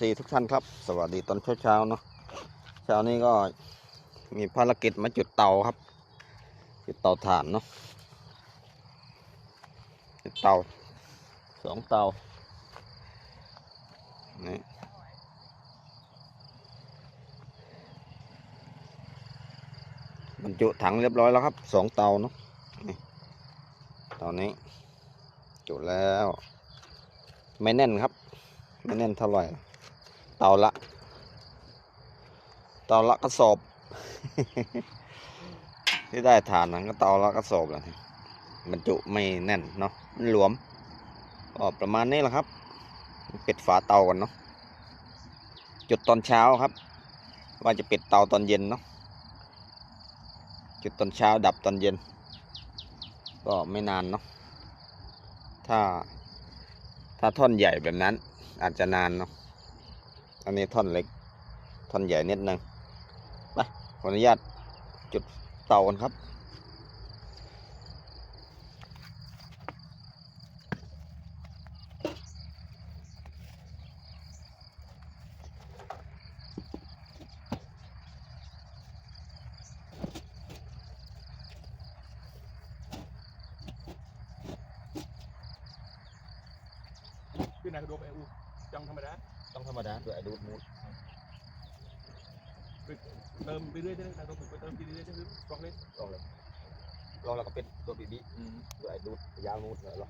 FC ทุกท่านครับ สวัสดีตอนเช้าๆเนาะเช้านี้ก็มีภารกิจมาจุดเตาครับ จุดเตาถ่านเนาะจุดเตาสองเตานี่บรรจุถังเรียบร้อยแล้วครับสองเตาเนาะนี่เตานี้จุดแล้ว ไม่แน่นครับ ไม่แน่นเท่าไหร่ เตาละ เตาละกระสอบ ที่ได้ฐานนั้นก็เตาละกระสอบแหละบรรจุไม่แน่นเนาะมันหลวมก็ประมาณนี้แหละครับปิดฝาเตากันเนาะจุดตอนเช้าครับ ว่าจะปิดเตาตอนเย็นเนาะจุดตอนเช้าดับตอนเย็น ก็ไม่นานเนาะถ้าถ้าท่อนใหญ่แบบนั้นอาจจะนานเนาะ อันนี้ท่อนเล็ก ท่อนใหญ่นิดนึงไปขออนุญาตจุดเตากันครับ พี่นายกระโดดไปอูจังธรรมดา ต้องธรรมดาด้วยดูดมูด เติมไปเรื่อยๆใช่ไหมนายกระโดดไปเติมไปเรื่อยๆใช่ไหมกล่องเล็กลองเลยลองแล้วก็เป็นตัวบีบีด้วยดูดยาวมูดเลยหรอ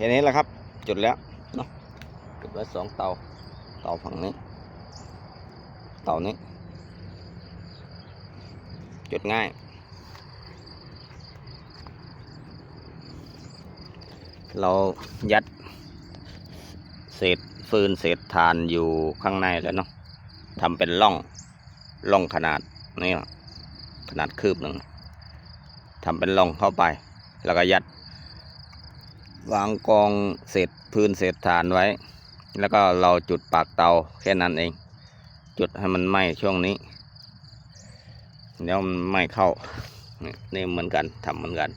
แค่นี้แหละครับ จุดแล้วเนาะจุดไว้สองเตา เตาฝั่งนี้ เตานี้ จุดง่าย เรายัด เศษฟืนเศษถ่านอยู่ข้างในแล้วเนาะทำเป็นร่องร่องขนาดนี่ล่ะขนาดคืบหนึ่งทำเป็นร่องเข้าไป แล้วก็ยัด วางกองเศษพื้นเศษถ่านไว้ แล้วก็เราจุดปากเตาแค่นั้นเอง จุดให้มันไหม้ช่วงนี้เดี๋ยวมันไหม้เข้า นี่เหมือนกันทำเหมือนกัน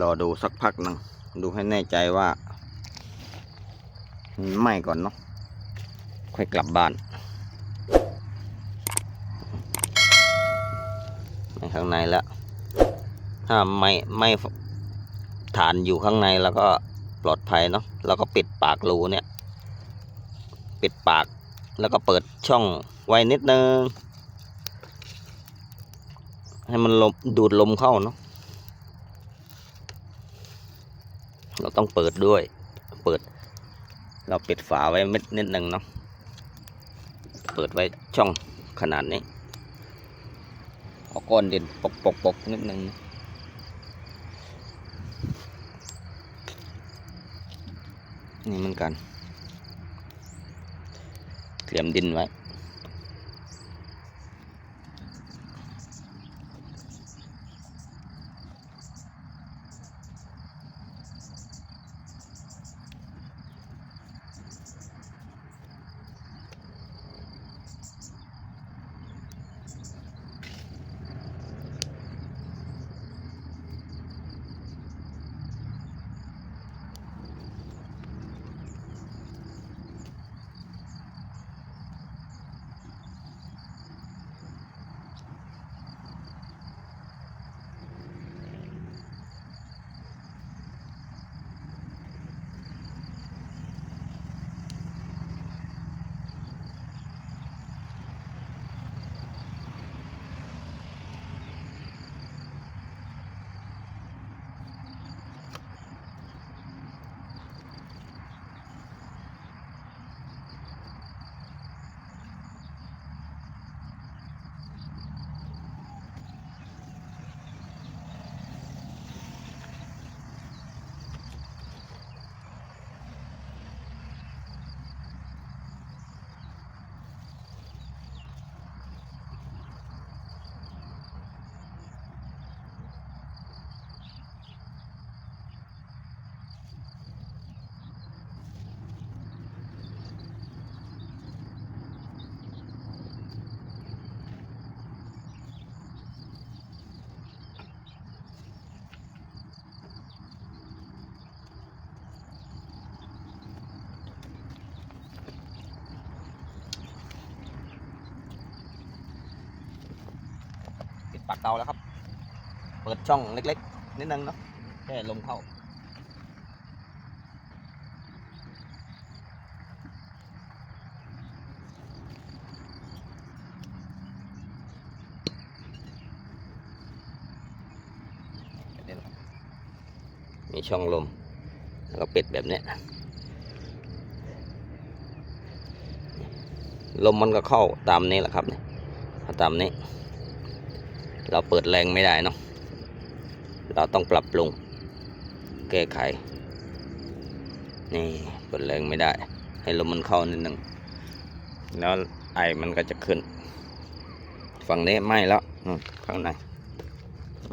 รอดูสักพักหนึ่งดูให้แน่ใจว่ามันไหม้ก่อนเนาะค่อยกลับบ้านในข้างในแล้ว ถ้าไม่ไม่ฐานอยู่ข้างในแล้วก็ปลอดภัยเนาะแล้วก็ปิดปากรูเนี่ย ปิดปากแล้วก็เปิดช่องไว้นิดนึง ให้มันลมดูดลมเข้าเนาะเราต้องเปิดด้วย เปิด เราปิดฝาไว้เม็ดนิดนึงเนาะเปิดไว้ช่องขนาดนี้เอาก้อนดินปกปกปกนิดนึงนะ นี่เหมือนกัน เตรียมดินไว้ ปากเตาแล้วครับ เปิดช่องเล็กๆ นิดนึงเนาะแค่ลมเข้ามีช่องลม แล้วก็ปิดแบบเนี้ยลมมันก็เข้าตามนี้แหละครับเนี่ยตามนี้ เราเปิดแรงไม่ได้เนาะเราต้องปรับปรุง แก้ไข นี่เปิดแรงไม่ได้ ให้ลมมันเข้านิดนึงแล้วไอมันก็จะขึ้น ฝั่งนี้ไหม้แล้วข้างใน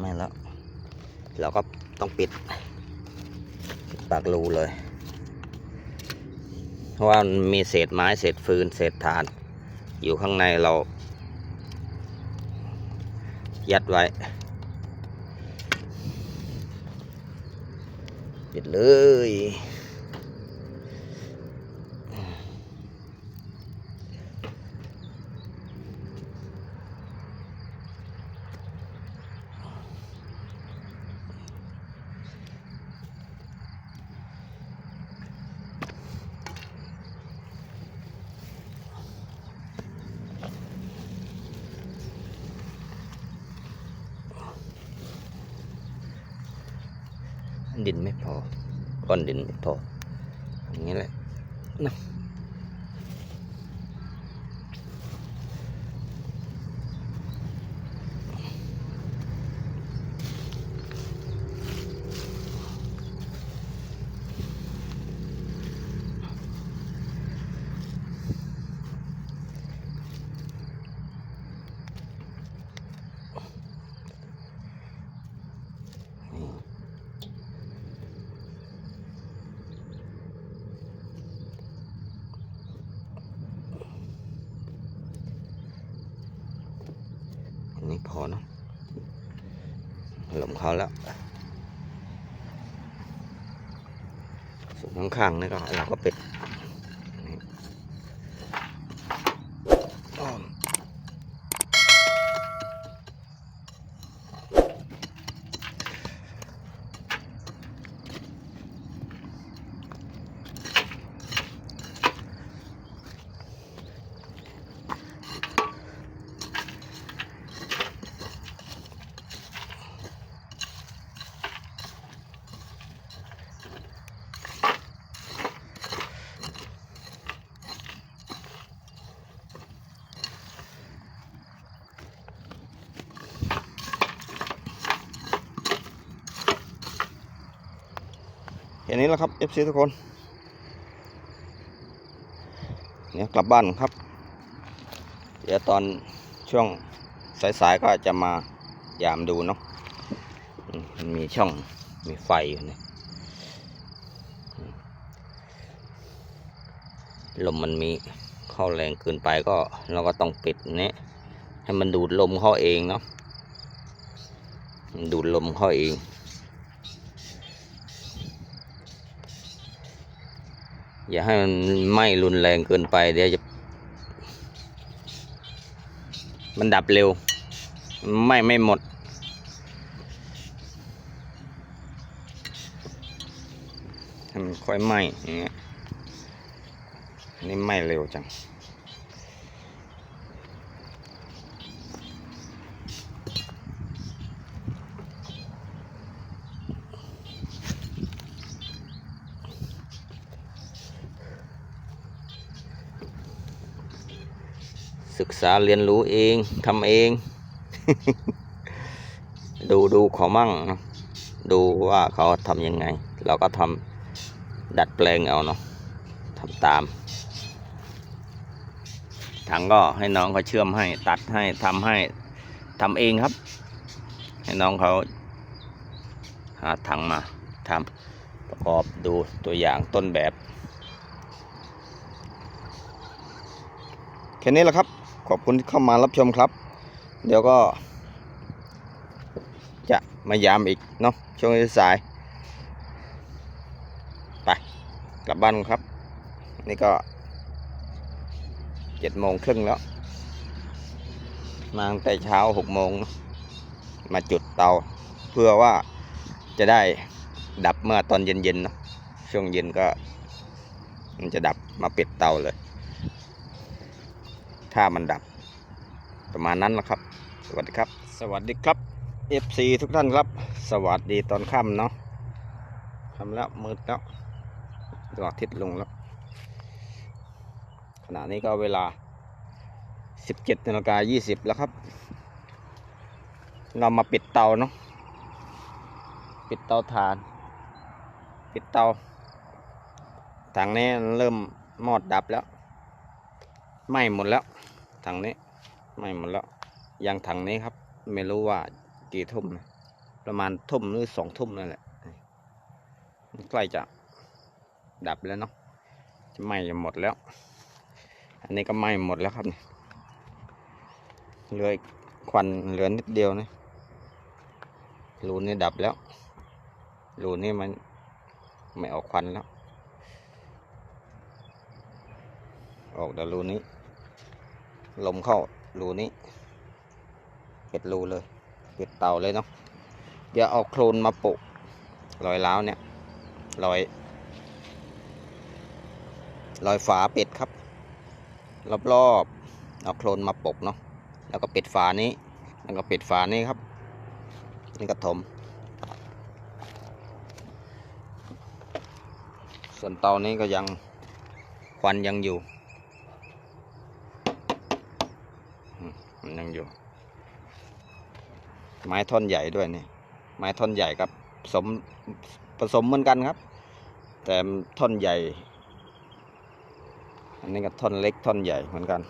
ไหม้แล้ว เราก็ต้องปิดปากรูเลย เพราะว่ามันมีเศษไม้เศษฟืนเศษถ่าน อยู่ข้างในเรา ยัดไว้ ปิดเลย ก้อนดินไม่พออย่างนี้แหละเนาะนี่อันนี้พอเนาะหลม เขาแล้วส่วนข้างๆนี่ก็เราก็ปิด นี้แหละครับ FC ทุกคนเนี่ยกลับบ้านครับ เดี๋ยวตอนช่วงสายๆก็จะมายามดูเนาะมันมีช่องมีไฟอยู่เนี่ยลมมันมีเข้าแรงเกินไปก็เราก็ต้องปิดเนี่ยให้มันดูดลมเข้าเองเนาะดูดลมเข้าเอง อย่าให้มันไหม้รุนแรงเกินไป เดี๋ยวจะ มันดับเร็วไหม้ไม่หมด มันค่อยไหม้อย่างเงี้ยนนี่ไหม้เร็วจัง ศึกษาเรียนรู้เองทำเอง ดูดูเขามั่งนะดูว่าเขาทำยังไง เราก็ทำดัดแปลงเอาเนาะทำตามถังก็ให้น้องเขาเชื่อมให้ตัดให้ทำให้ทำเองครับ ให้น้องเขาหาถังมาทำประกอบดูตัวอย่างต้นแบบแค่นี้แหละครับ ขอบคุณที่เข้ามารับชมครับ เดี๋ยวก็ จะมายามอีกเนาะช่วงสายไปกลับบ้านครับ นี่ก็เจ็ดโมงครึ่งแล้ว มาตั้งแต่เช้าหกโมงมาจุดเตา เพื่อว่าจะได้ดับเมื่อตอนเย็นๆเนาะช่วงเย็นก็ มันจะดับมาปิดเตาเลย ถ้ามันดับ ประมาณนั้นแหละครับ สวัสดีครับ สวัสดีครับ FC ทุกท่านครับ สวัสดีตอนค่ำเนาะค่ำแล้วมืดแล้วดวงอาทิตย์ลงแล้ว ขณะนี้ก็เวลา 17นาฬิกา20 แล้วครับ เรามาปิดเตาเนาะปิดเตาถ่าน ปิดเตาทางนี้เริ่มมอดดับแล้วไหม้หมดแล้ว ถังนี้ ไม้หมดแล้วยังถังนี้ครับ ไม่รู้ว่ากี่ทุ่มนะประมาณทุ่มหรือสองทุ่มนั่นแหละใกล้จะดับแล้วเนาะจะไหม้จะหมดแล้ว อันนี้ก็ไหม้หมดแล้วครับเหลือควันเหลือนิดเดียวนะรูนี่ดับแล้วรูนี่มันไม่ออกควันแล้ว ออกแต่รูนี้ ลมเข้ารูนี้เปิดรูเลยเปิดเตาเลยเนาะเดี๋ยวเอาโครนมาโปะรอยร้าวเนี่ยรอยรอยฝาเปิดครับ รอบๆเอาโครนมาปกเนาะแล้วก็ปิดฝานี้ แล้วก็ปิดฝานี้ครับ นี่กระถม ส่วนเตานี้ก็ยังควันยังอยู่อืมมันยังอยู่ ไม้ท่อนใหญ่ด้วยนี่ไม้ท่อนใหญ่กับสมผสมเหมือนกันครับ แต่ท่อนใหญ่ อันนี้ก็ท่อนเล็กท่อนใหญ่เหมือนกัน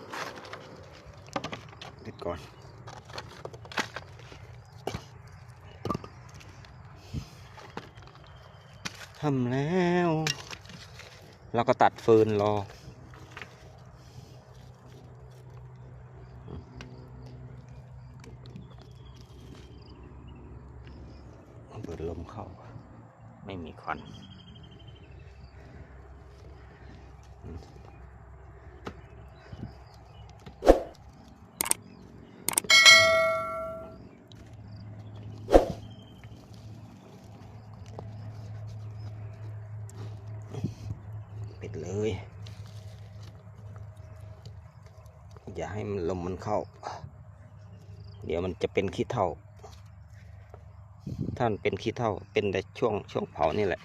ติดก่อนทำแล้ว แล้วก็ตัดฟืนรอ เปิดลมเข้า ไม่มีควันอืมปิดเลย อย่าให้มันลมมันเข้า เดี๋ยวมัน จะเป็นขี้เถ้าท่านเป็นขี้เถ้าเป็นแต่ช่วงช่วงเผานี่แหละ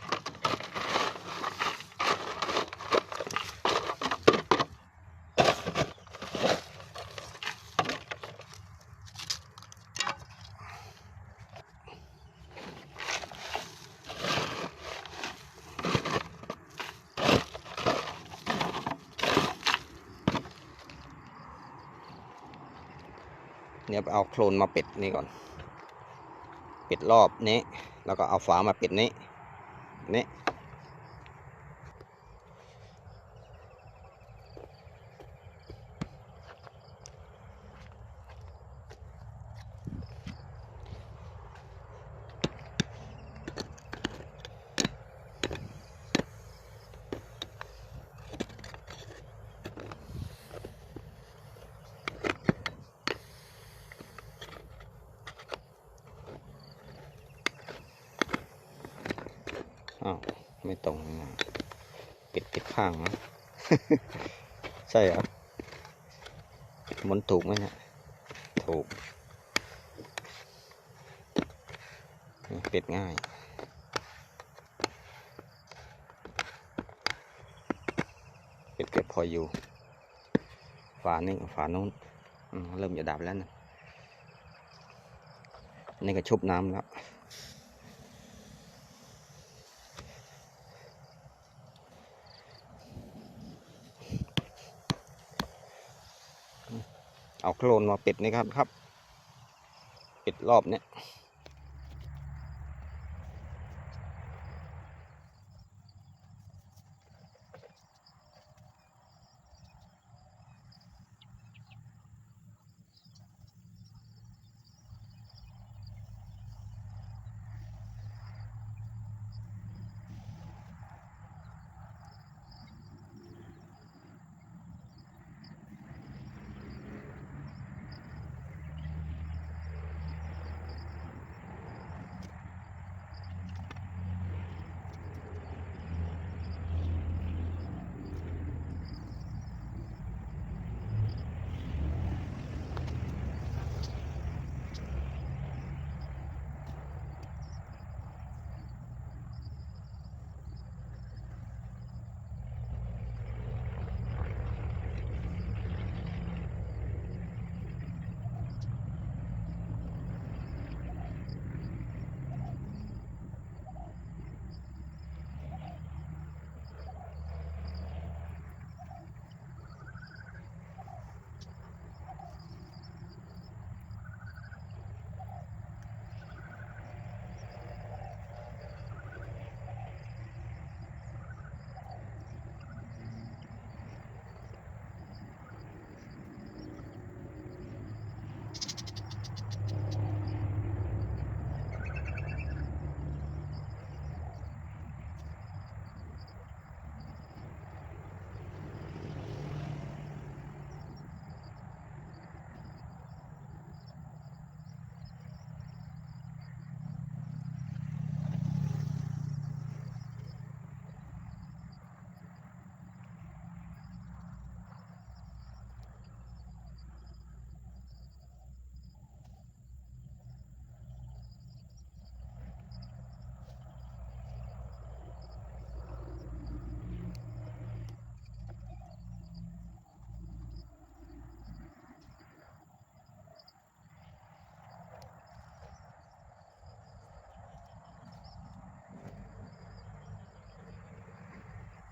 ดี๋ยเอาโคลนมาปิดนี่ก่อน ปิดรอบนี้ แล้วก็เอาฝามาปิดนี้ อ้าวไม่ตรงนะปิดปิดข้างนะใช่เหรอมันถูกไหมเนี่ยถูกปิดง่ายปิดเก็บพออยู่ ฝานี่ฝานู้นเริ่มจะดับแล้วนะนี่ก็ชุบน้ำแล้ว โคลนมาปิดนะครับครับปิดรอบเนี้ย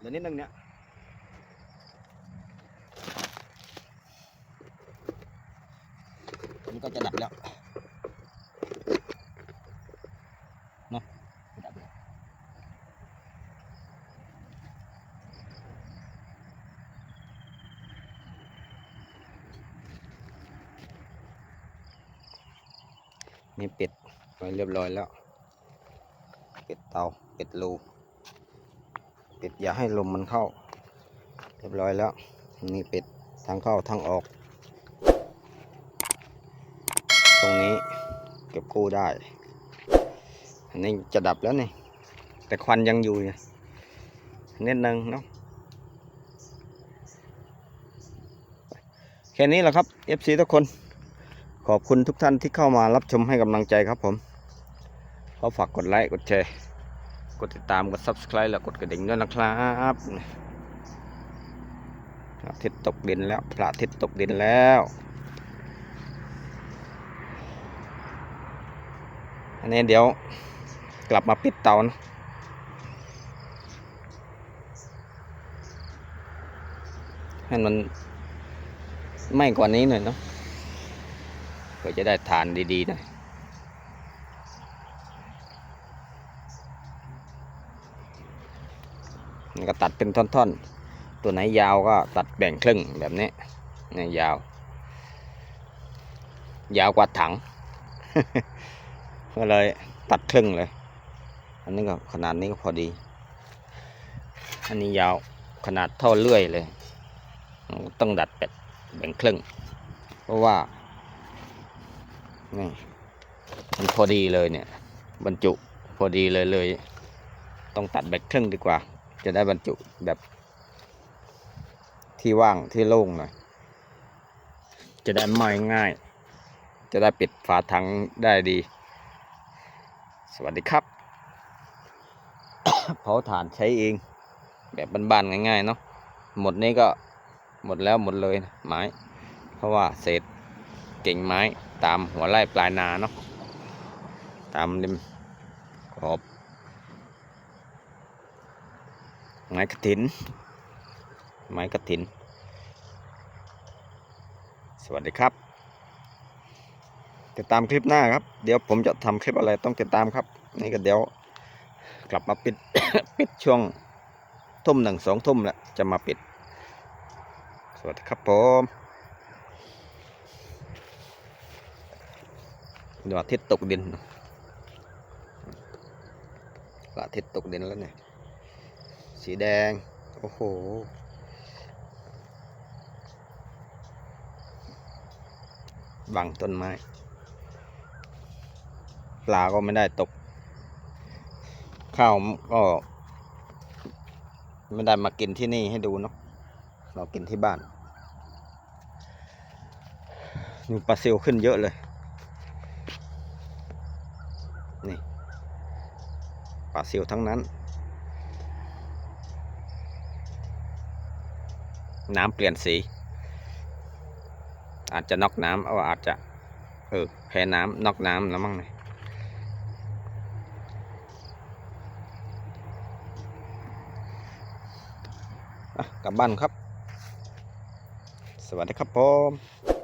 ดี๋ยวนิดนึงเนี่ยอันนี้ก็จะดับแล้วเนาะดับแล้วนี่ปิดไว้เรียบร้อยแล้วปิดเตาปิดรู ปิดอย่าให้ลมมันเข้า เรียบร้อยแล้ว นี่ปิดทางเข้าทางออก ตรงนี้เก็บกู้ได้ อันนี้จะดับแล้วนี่ แต่ควันยังอยู่ไงนิดนึงเนาะแค่นี้แหละครับ FC ทุกคน ขอบคุณทุกท่านที่เข้ามารับชมให้กำลังใจครับผม ขอฝากกดไลค์ กดแชร์ กดติดตามกด subscribe แล้วกดกระดิ่งด้วยนะครับพระอาทิตย์ตกดินแล้วพระอาทิตย์ตกดินแล้ว อันนี้เดี๋ยวกลับมาปิดเตานะให้มันไม้กว่านี้หน่อยเนาะเพื่อจะได้ทานดีๆหน่อย ก็ตัดเป็นท่อนๆ ตัวไหนยาวก็ตัดแบ่งครึ่งแบบนี้นี่ยาว ยาวกว่าถัง ก็เลยตัดครึ่งเลย อันนี้ก็ขนาดนี้ก็พอดี อันนี้ยาวขนาดเท่าเลื่อยเลย ต้องดัดแบบแบ่งครึ่ง เพราะว่านี่มันพอดีเลยเนี่ย บรรจุพอดีเลยเลย ต้องตัดแบ่งครึ่งดีกว่า จะได้บรรจุแบบที่ว่างที่โล่งหน่อย จะได้ไม่ง่าย จะได้ปิดฝาถังได้ดี สวัสดีครับ เผาถ่านใช้เอง แบบบ้านๆง่ายๆเนาะ หมดนี้ก็หมดแล้วหมดเลยนะไม้ เพราะว่าเศษกิ่งไม้ตามหัวไร่ปลายนาเนาะ ตามริมขอบ ไม้กระถิน ไม้กระถิน สวัสดีครับ ติดตามคลิปหน้าครับ เดี๋ยวผมจะทำคลิปอะไรต้องติดตามครับ นี่ก็เดี๋ยวกลับมาปิด ปิดช่วงทุ่มหนึ่งสองทุ่มแล้วจะมาปิด สวัสดีครับผมดวงอาทิตย์ตกดินอาทิตย์ตกดินแล้วเนี่ย สีแดง โอ้โห บังต้นไม้ ปลาก็ไม่ได้ตก ข้าวก็ไม่ได้มากินที่นี่ให้ดูเนาะ เรากินที่บ้านนี่ปลาซิวขึ้นเยอะเลย นี่ ปลาซิวทั้งนั้น น้ำเปลี่ยนสี อาจจะนอกน้ำเอาอาจจะ เออแพ้น้ำนอกน้ำแล้วมั้งเนี่ยกลับบ้านครับ สวัสดีครับผม